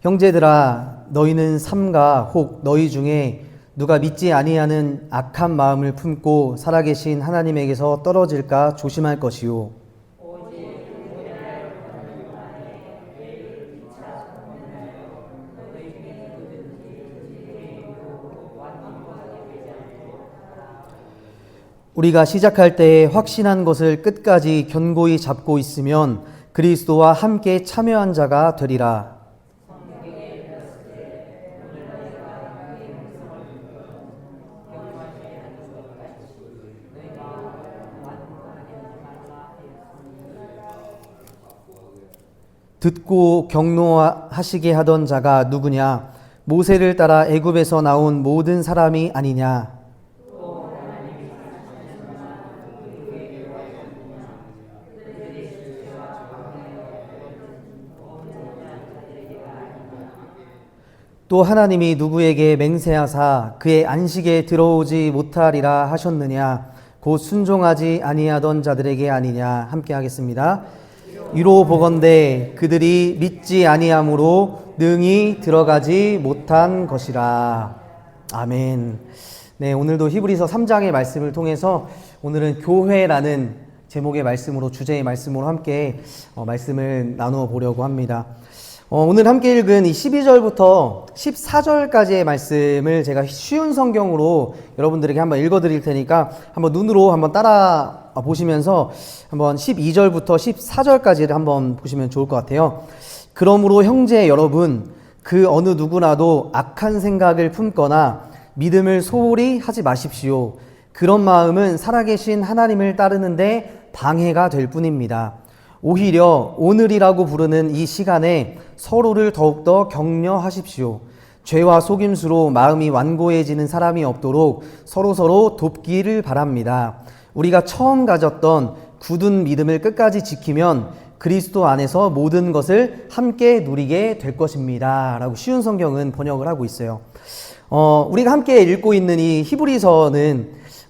형제들아 너희는 삼가 혹 너희 중에 누가 믿지 아니하는 악한 마음을 품고 살아계신 하나님에게서 떨어질까 조심할 것이요 우리가 시작할 때에 확신한 것을 끝까지 견고히 잡고 있으면 그리스도와 함께 참여한 자가 되리라. 듣고 경노하시게 하던 자가 누구냐? 모세를 따라 애굽에서 나온 모든 사람이 아니냐? 또 하나님이 누구에게 맹세하사 그의 안식에 들어오지 못하리라 하셨느냐 곧 순종하지 아니하던 자들에게 아니냐 함께 하겠습니다. 이로 보건대 그들이 믿지 아니함으로 능히 들어가지 못한 것이라. 아멘. 네, 오늘도 히브리서 3장의 말씀을 통해서 오늘은 교회라는 제목의 말씀으로 주제의 말씀으로 함께 어, 말씀을 나누어 보려고 합니다. 어, 오늘 함께 읽은 이 12절부터 14절까지의 말씀을 제가 쉬운 성경으로 여러분들에게 한번 읽어 드릴 테니까 한번 눈으로 한번 따라 보시면서 한번 12절부터 14절까지를 한번 보시면 좋을 것 같아요. 그러므로 형제 여러분, 그 어느 누구라도 악한 생각을 품거나 믿음을 소홀히 하지 마십시오. 그런 마음은 살아계신 하나님을 따르는데 방해가 될 뿐입니다. 오히려 오늘이라고 부르는 이 시간에 서로를 더욱더 격려하십시오. 죄와 속임수로 마음이 완고해지는 사람이 없도록 서로서로 돕기를 바랍니다. 우리가 처음 가졌던 굳은 믿음을 끝까지 지키면 그리스도 안에서 모든 것을 함께 누리게 될 것입니다. 라고 쉬운 성경은 번역을 하고 있어요. 어, 우리가 함께 읽고 있는 이 히브리서는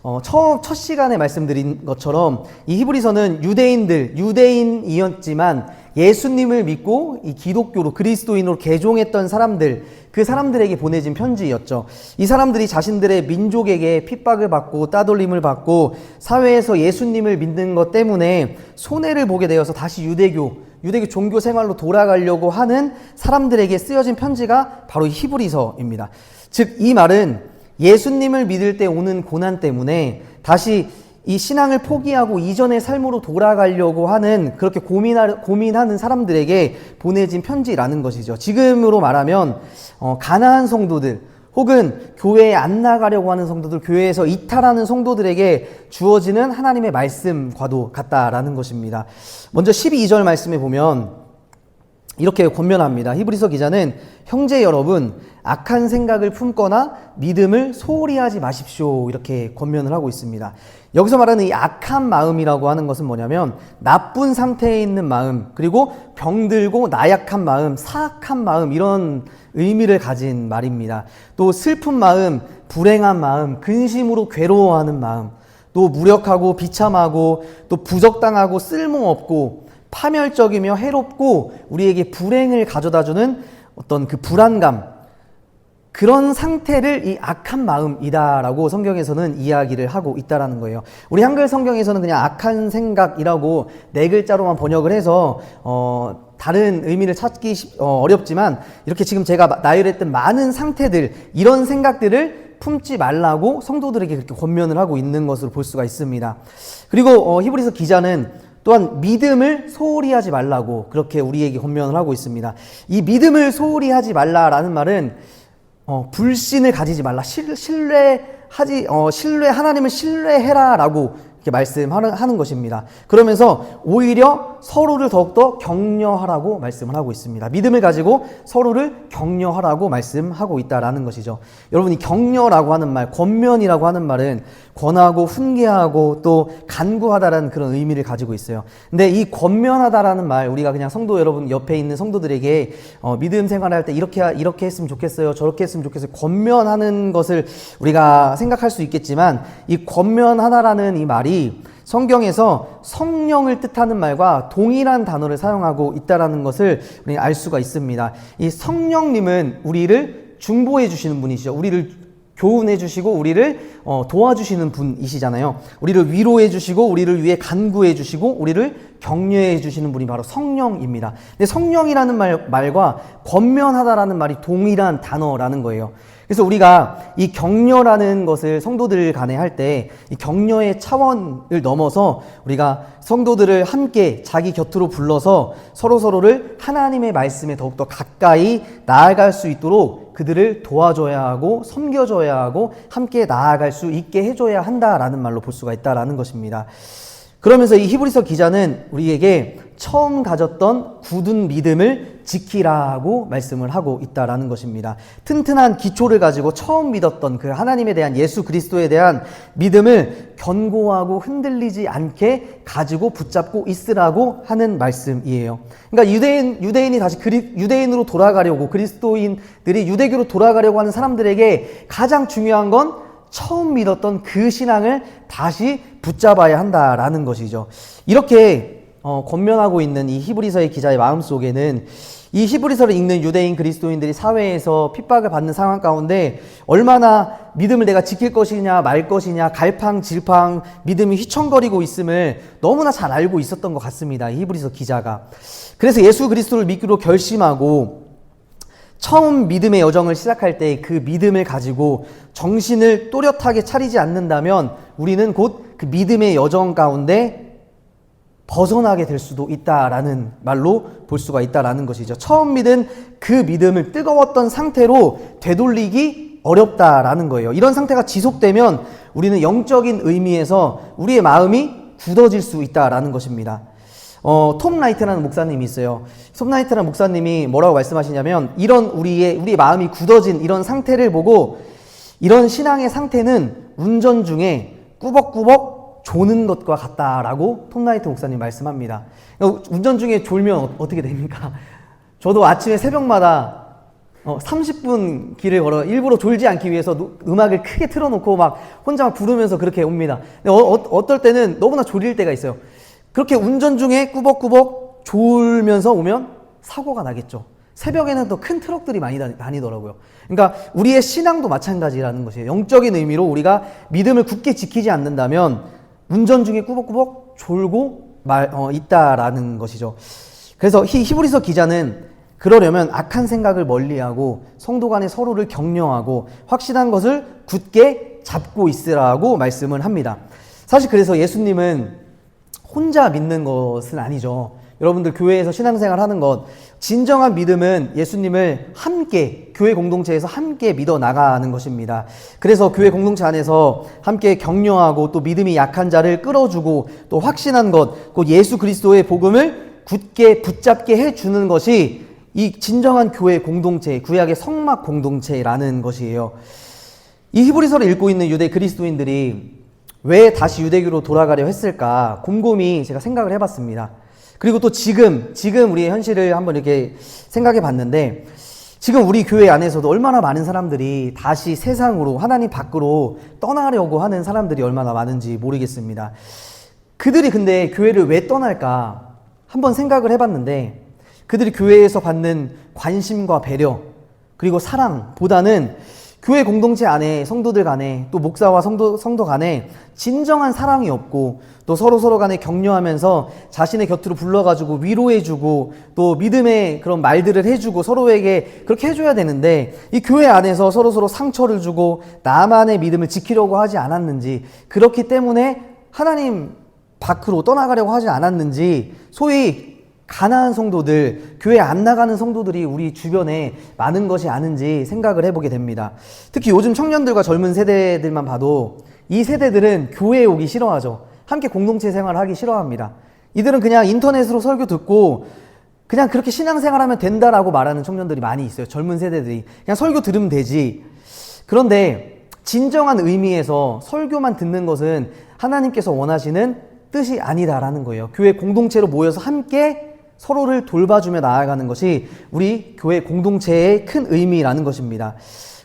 어, 처음 첫 시간에 말씀드린 것처럼 이 히브리서는 유대인들 유대인이었지만 예수님을 믿고 이 기독교로 그리스도인으로 개종했던 사람들 그 사람들에게 보내진 편지였죠. 이 사람들이 자신들의 민족에게 핍박을 받고 따돌림을 받고 사회에서 예수님을 믿는 것 때문에 손해를 보게 되어서 다시 유대교 유대교 종교 생활로 돌아가려고 하는 사람들에게 쓰여진 편지가 바로 이 히브리서입니다. 즉 이 말은 예수님을 믿을 때 오는 고난 때문에 다시 이 신앙을 포기하고 이전의 삶으로 돌아가려고 하는 그렇게 고민하, 고민하는 사람들에게 보내진 편지라는 것이죠. 지금으로 말하면 어, 가나안 성도들 혹은 교회에 안 나가려고 하는 성도들, 교회에서 이탈하는 성도들에게 주어지는 하나님의 말씀과도 같다라는 것입니다. 먼저 12절 말씀에 보면 이렇게 권면합니다. 히브리서 기자는 형제 여러분 악한 생각을 품거나 믿음을 소홀히 하지 마십시오. 이렇게 권면을 하고 있습니다. 여기서 말하는 이 악한 마음이라고 하는 것은 뭐냐면 나쁜 상태에 있는 마음, 그리고 병들고 나약한 마음, 사악한 마음 이런 의미를 가진 말입니다. 또 슬픈 마음, 불행한 마음, 근심으로 괴로워하는 마음, 또 무력하고 비참하고 또 부적당하고 쓸모없고 파멸적이며 해롭고 우리에게 불행을 가져다 주는 어떤 그 불안감, 그런 상태를 이 악한 마음이다라고 성경에서는 이야기를 하고 있다라는 거예요. 우리 한글 성경에서는 그냥 악한 생각이라고 네 글자로만 번역을 해서 어 다른 의미를 찾기 어, 어렵지만 이렇게 지금 제가 나열했던 많은 상태들 이런 생각들을 품지 말라고 성도들에게 그렇게 권면을 하고 있는 것으로 볼 수가 있습니다. 그리고 어, 히브리서 기자는 또한 믿음을 소홀히 하지 말라고 그렇게 우리에게 권면을 하고 있습니다. 이 믿음을 소홀히 하지 말라라는 말은 어, 불신을 가지지 말라. 신, 신뢰하지, 어, 신뢰, 하나님을 신뢰해라 라고 이렇게 말씀하는 하는 것입니다. 그러면서 오히려 서로를 더욱더 격려하라고 말씀을 하고 있습니다. 믿음을 가지고 서로를 격려하라고 말씀하고 있다라는 것이죠. 여러분, 이 격려라고 하는 말, 권면이라고 하는 말은 권하고 훈계하고 또 간구하다라는 그런 의미를 가지고 있어요. 근데 이 권면하다라는 말, 우리가 그냥 성도 여러분 옆에 있는 성도들에게 어, 믿음 생활할 때 이렇게, 이렇게 했으면 좋겠어요. 저렇게 했으면 좋겠어요. 권면하는 것을 우리가 생각할 수 있겠지만 이 권면하다라는 이 말이 성경에서 성령을 뜻하는 말과 동일한 단어를 사용하고 있다라는 것을 우리 알 수가 있습니다. 이 성령님은 우리를 중보해 주시는 분이시죠. 우리를 교훈해 주시고 우리를 어, 도와주시는 분이시잖아요. 우리를 위로해 주시고 우리를 위해 간구해 주시고 우리를 격려해 주시는 분이 바로 성령입니다. 근데 성령이라는 말, 말과 권면하다라는 말이 동일한 단어라는 거예요. 그래서 우리가 이 격려라는 것을 성도들 간에 할 때 이 격려의 차원을 넘어서 우리가 성도들을 함께 자기 곁으로 불러서 서로 서로를 하나님의 말씀에 더욱더 가까이 나아갈 수 있도록 그들을 도와줘야 하고 섬겨줘야 하고 함께 나아갈 수 있게 해줘야 한다라는 말로 볼 수가 있다라는 것입니다. 그러면서 이 히브리서 기자는 우리에게 처음 가졌던 굳은 믿음을 지키라고 말씀을 하고 있다라는 것입니다. 튼튼한 기초를 가지고 처음 믿었던 그 하나님에 대한 예수 그리스도에 대한 믿음을 견고하고 흔들리지 않게 가지고 붙잡고 있으라고 하는 말씀이에요. 그러니까 유대인 유대인이 다시 그리, 유대인으로 돌아가려고 그리스도인들이 유대교로 돌아가려고 하는 사람들에게 가장 중요한 건 처음 믿었던 그 신앙을 다시 붙잡아야 한다라는 것이죠. 이렇게 어, 권면하고 있는 이 히브리서의 기자의 마음 속에는 이 히브리서를 읽는 유대인 그리스도인들이 사회에서 핍박을 받는 상황 가운데 얼마나 믿음을 내가 지킬 것이냐 말 것이냐 갈팡질팡 믿음이 휘청거리고 있음을 너무나 잘 알고 있었던 것 같습니다. 이 히브리서 기자가. 그래서 예수 그리스도를 믿기로 결심하고 처음 믿음의 여정을 시작할 때 그 믿음을 가지고 정신을 또렷하게 차리지 않는다면 우리는 곧 그 믿음의 여정 가운데 벗어나게 될 수도 있다라는 말로 볼 수가 있다라는 것이죠. 처음 믿은 그 믿음을 뜨거웠던 상태로 되돌리기 어렵다라는 거예요. 이런 상태가 지속되면 우리는 영적인 의미에서 우리의 마음이 굳어질 수 있다라는 것입니다. 어, 톰 라이트라는 목사님이 있어요. 톰 라이트라는 목사님이 뭐라고 말씀하시냐면 이런 우리의 우리 마음이 굳어진 이런 상태를 보고 이런 신앙의 상태는 운전 중에 꾸벅꾸벅 조는 것과 같다라고 톰 라이트 목사님 말씀합니다. 그러니까 운전 중에 졸면 어- 어떻게 됩니까? 저도 아침에 새벽마다 어, 30분 길을 걸어 일부러 졸지 않기 위해서 노- 음악을 크게 틀어놓고 막 혼자 막 부르면서 그렇게 옵니다. 어, 어, 떨 때는 너무나 졸릴 때가 있어요. 그렇게 운전 중에 꾸벅꾸벅 졸면서 오면 사고가 나겠죠. 새벽에는 또 큰 트럭들이 많이 다- 다니더라고요. 그러니까 우리의 신앙도 마찬가지라는 것이에요. 영적인 의미로 우리가 믿음을 굳게 지키지 않는다면 운전 중에 꾸벅꾸벅 졸고 말, 어, 있다라는 것이죠. 그래서 히, 히브리서 기자는 그러려면 악한 생각을 멀리하고 성도 간에 서로를 격려하고 확실한 것을 굳게 잡고 있으라고 말씀을 합니다. 사실 그래서 예수님은 혼자 믿는 것은 아니죠. 여러분들 교회에서 신앙생활 하는 것, 진정한 믿음은 예수님을 함께, 교회 공동체에서 함께 믿어 나가는 것입니다. 그래서 교회 공동체 안에서 함께 격려하고 또 믿음이 약한 자를 끌어주고 또 확신한 것, 곧 예수 그리스도의 복음을 굳게 붙잡게 해 주는 것이 이 진정한 교회 공동체, 구약의 성막 공동체라는 것이에요. 이 히브리서를 읽고 있는 유대 그리스도인들이 왜 다시 유대교로 돌아가려 했을까 곰곰이 제가 생각을 해봤습니다. 그리고 또 지금 지금 우리의 현실을 한번 이렇게 생각해 봤는데 지금 우리 교회 안에서도 얼마나 많은 사람들이 다시 세상으로 하나님 밖으로 떠나려고 하는 사람들이 얼마나 많은지 모르겠습니다. 그들이 근데 교회를 왜 떠날까 한번 생각을 해봤는데 그들이 교회에서 받는 관심과 배려 그리고 사랑보다는 교회 공동체 안에 성도들 간에 또 목사와 성도 성도 간에 진정한 사랑이 없고 또 서로 서로 간에 격려하면서 자신의 곁으로 불러가지고 위로해주고 또 믿음의 그런 말들을 해주고 서로에게 그렇게 해줘야 되는데 이 교회 안에서 서로 서로 상처를 주고 나만의 믿음을 지키려고 하지 않았는지 그렇기 때문에 하나님 밖으로 떠나가려고 하지 않았는지 소위 가난한 성도들, 교회 안 나가는 성도들이 우리 주변에 많은 것이 아는지 생각을 해보게 됩니다. 특히 요즘 청년들과 젊은 세대들만 봐도 이 세대들은 교회에 오기 싫어하죠. 함께 공동체 생활을 하기 싫어합니다. 이들은 그냥 인터넷으로 설교 듣고 그냥 그렇게 신앙생활하면 된다라고 말하는 청년들이 많이 있어요. 젊은 세대들이. 그냥 설교 들으면 되지. 그런데 진정한 의미에서 설교만 듣는 것은 하나님께서 원하시는 뜻이 아니다라는 거예요. 교회 공동체로 모여서 함께 서로를 돌봐주며 나아가는 것이 우리 교회 공동체의 큰 의미라는 것입니다.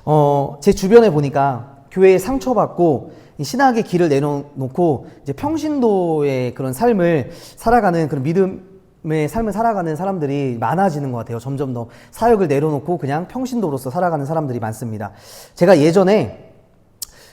어, 제 주변에 보니까 교회에 상처받고 이 신학의 길을 내놓고 이제 평신도의 그런 삶을 살아가는 그런 믿음의 삶을 살아가는 사람들이 많아지는 것 같아요. 점점 더 사역을 내려놓고 그냥 평신도로서 살아가는 사람들이 많습니다. 제가 예전에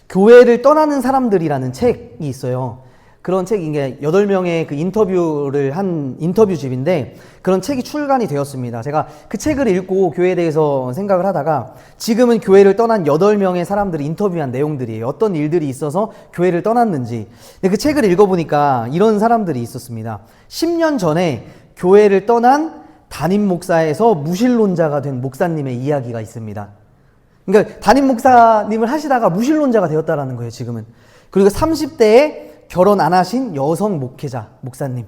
교회를 떠나는 사람들이라는 책이 있어요. 그런 책이 게 여덟 명의 그 인터뷰를 한 인터뷰집인데 그런 책이 출간이 되었습니다. 제가 그 책을 읽고 교회에 대해서 생각을 하다가 지금은 교회를 떠난 여덟 명의 사람들이 인터뷰한 내용들이에요. 어떤 일들이 있어서 교회를 떠났는지. 근데 그 책을 읽어보니까 이런 사람들이 있었습니다. 10년 전에 교회를 떠난 담임 목사에서 무신론자가 된 목사님의 이야기가 있습니다. 그러니까 담임 목사님을 하시다가 무신론자가 되었다라는 거예요, 지금은. 그리고 30대에 결혼 안 하신 여성 목회자, 목사님.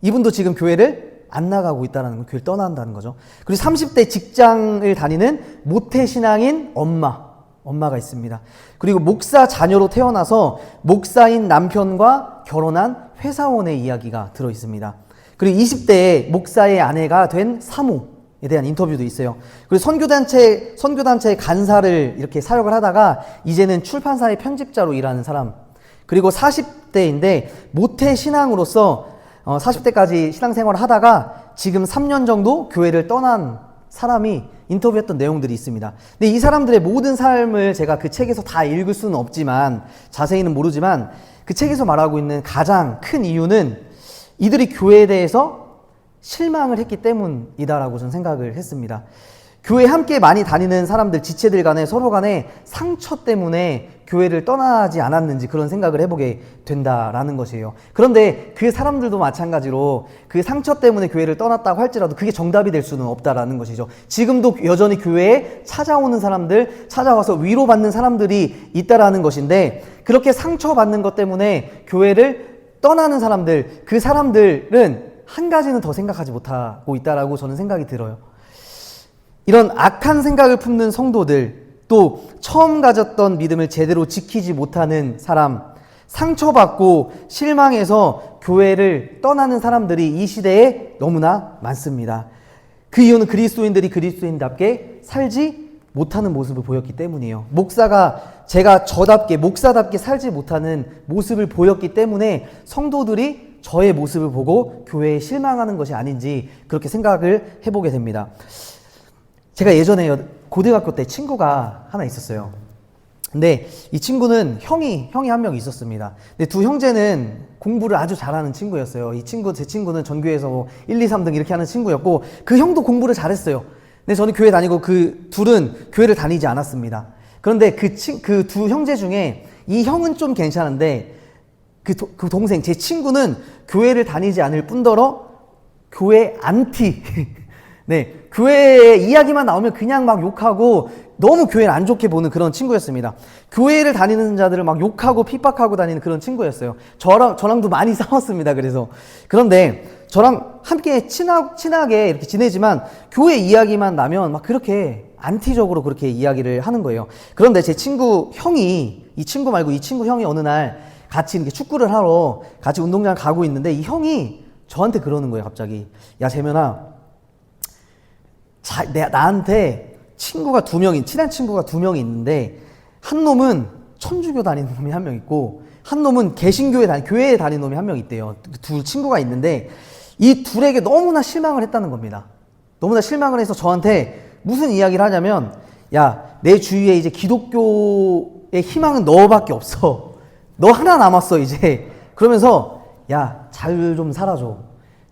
이분도 지금 교회를 안 나가고 있다는 거, 교회를 떠난다는 거죠. 그리고 30대 직장을 다니는 모태 신앙인 엄마, 엄마가 있습니다. 그리고 목사 자녀로 태어나서 목사인 남편과 결혼한 회사원의 이야기가 들어 있습니다. 그리고 20대에 목사의 아내가 된 사모에 대한 인터뷰도 있어요. 그리고 선교단체, 선교단체 간사를 이렇게 사역을 하다가 이제는 출판사의 편집자로 일하는 사람. 그리고 40대인데 모태 신앙으로서 어, 40대까지 신앙생활을 하다가 지금 3년 정도 교회를 떠난 사람이 인터뷰했던 내용들이 있습니다. 근데 이 사람들의 모든 삶을 제가 그 책에서 다 읽을 수는 없지만 자세히는 모르지만 그 책에서 말하고 있는 가장 큰 이유는 이들이 교회에 대해서 실망을 했기 때문이다라고 저는 생각을 했습니다. 교회 함께 많이 다니는 사람들, 지체들 간에 서로 간에 상처 때문에 교회를 떠나지 않았는지 그런 생각을 해보게 된다라는 것이에요. 그런데 그 사람들도 마찬가지로 그 상처 때문에 교회를 떠났다고 할지라도 그게 정답이 될 수는 없다라는 것이죠. 지금도 여전히 교회에 찾아오는 사람들, 찾아와서 위로받는 사람들이 있다라는 것인데 그렇게 상처받는 것 때문에 교회를 떠나는 사람들, 그 사람들은 한 가지는 더 생각하지 못하고 있다라고 저는 생각이 들어요. 이런 악한 생각을 품는 성도들, 또 처음 가졌던 믿음을 제대로 지키지 못하는 사람, 상처받고 실망해서 교회를 떠나는 사람들이 이 시대에 너무나 많습니다. 그 이유는 그리스도인들이 그리스도인답게 살지 못하는 모습을 보였기 때문이에요. 목사가 제가 저답게 목사답게 살지 못하는 모습을 보였기 때문에 성도들이 저의 모습을 보고 교회에 실망하는 것이 아닌지 그렇게 생각을 해보게 됩니다. 제가 예전에 여- 고등학교 때 친구가 하나 있었어요. 근데 이 친구는 형이 형이 한 명 있었습니다. 근데 두 형제는 공부를 아주 잘하는 친구였어요. 이 친구 제 친구는 전교에서 뭐 1, 2, 3등 이렇게 하는 친구였고 그 형도 공부를 잘했어요. 근데 저는 교회 다니고 그 둘은 교회를 다니지 않았습니다. 그런데 그친그두 형제 중에 이 형은 좀 괜찮은데 그, 도- 그 동생 제 친구는 교회를 다니지 않을 뿐더러 교회 안티 네 교회 이야기만 나오면 그냥 막 욕하고 너무 교회를 안 좋게 보는 그런 친구였습니다. 교회를 다니는 자들을 막 욕하고 핍박하고 다니는 그런 친구였어요. 저랑 저랑도 많이 싸웠습니다. 그래서 그런데 저랑 함께 친하, 친하게 이렇게 지내지만 교회 이야기만 나면 막 그렇게 안티적으로 그렇게 이야기를 하는 거예요. 그런데 제 친구 형이 이 친구 말고 이 친구 형이 어느 날 같이 이렇게 축구를 하러 같이 운동장 가고 있는데 이 형이 저한테 그러는 거예요. 갑자기 야 재면아 자, 내, 나한테 친구가 두 명이, 친한 친구가 두 명이 있는데, 한 놈은 천주교 다니는 놈이 한 명 있고, 한 놈은 개신교에 다니, 교회에 다니는 놈이 한 명 있대요. 그두 친구가 있는데, 이 둘에게 너무나 실망을 했다는 겁니다. 너무나 실망을 해서 저한테 무슨 이야기를 하냐면, 야, 내 주위에 이제 기독교의 희망은 너밖에 없어. 너 하나 남았어, 이제. 그러면서, 야, 잘좀 살아줘.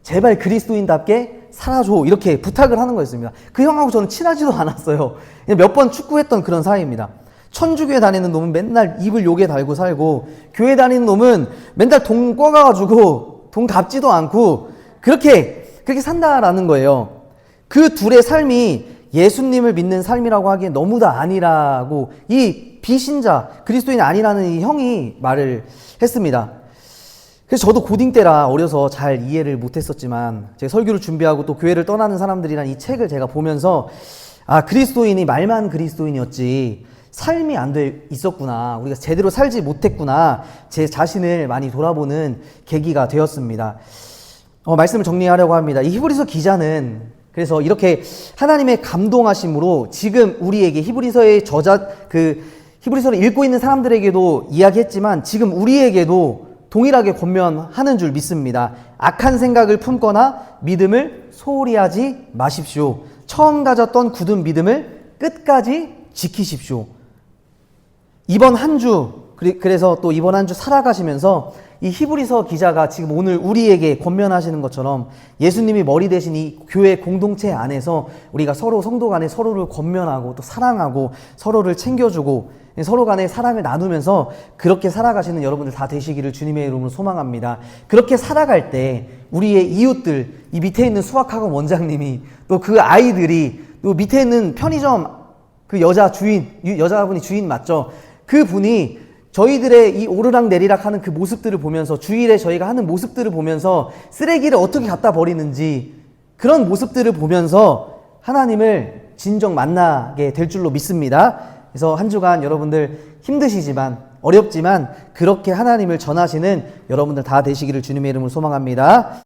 제발 그리스도인답게 살아줘 이렇게 부탁을 하는 거였습니다. 그 형하고 저는 친하지도 않았어요. 몇 번 축구했던 그런 사이입니다. 천주교에 다니는 놈은 맨날 입을 욕에 달고 살고 교회 다니는 놈은 맨날 돈 꿔가가지고 돈 갚지도 않고 그렇게 그렇게 산다라는 거예요. 그 둘의 삶이 예수님을 믿는 삶이라고 하기엔 너무 다 아니라고 이 비신자 그리스도인 아니라는 이 형이 말을 했습니다. 그래서 저도 고딩 때라 어려서 잘 이해를 못했었지만 제가 설교를 준비하고 또 교회를 떠나는 사람들이란 이 책을 제가 보면서 아 그리스도인이 말만 그리스도인이었지 삶이 안 돼 있었구나 우리가 제대로 살지 못했구나 제 자신을 많이 돌아보는 계기가 되었습니다. 어, 말씀을 정리하려고 합니다. 이 히브리서 기자는 그래서 이렇게 하나님의 감동하심으로 지금 우리에게 히브리서의 저자 그 히브리서를 읽고 있는 사람들에게도 이야기했지만 지금 우리에게도 동일하게 권면하는 줄 믿습니다. 악한 생각을 품거나 믿음을 소홀히 하지 마십시오. 처음 가졌던 굳은 믿음을 끝까지 지키십시오. 이번 한 주, 그래서 또 이번 한 주 살아가시면서 이 히브리서 기자가 지금 오늘 우리에게 권면하시는 것처럼 예수님이 머리 대신 이 교회 공동체 안에서 우리가 서로 성도 간에 서로를 권면하고 또 사랑하고 서로를 챙겨주고 서로 간에 사랑을 나누면서 그렇게 살아가시는 여러분들 다 되시기를 주님의 이름으로 소망합니다. 그렇게 살아갈 때 우리의 이웃들, 이 밑에 있는 수학학원 원장님이 또 그 아이들이 또 밑에 있는 편의점 그 여자 주인, 유- 여자분이 주인 맞죠? 그 분이 저희들의 이 오르락 내리락 하는 그 모습들을 보면서 주일에 저희가 하는 모습들을 보면서 쓰레기를 어떻게 갖다 버리는지 그런 모습들을 보면서 하나님을 진정 만나게 될 줄로 믿습니다. 그래서 한 주간 여러분들 힘드시지만 어렵지만 그렇게 하나님을 전하시는 여러분들 다 되시기를 주님의 이름으로 소망합니다.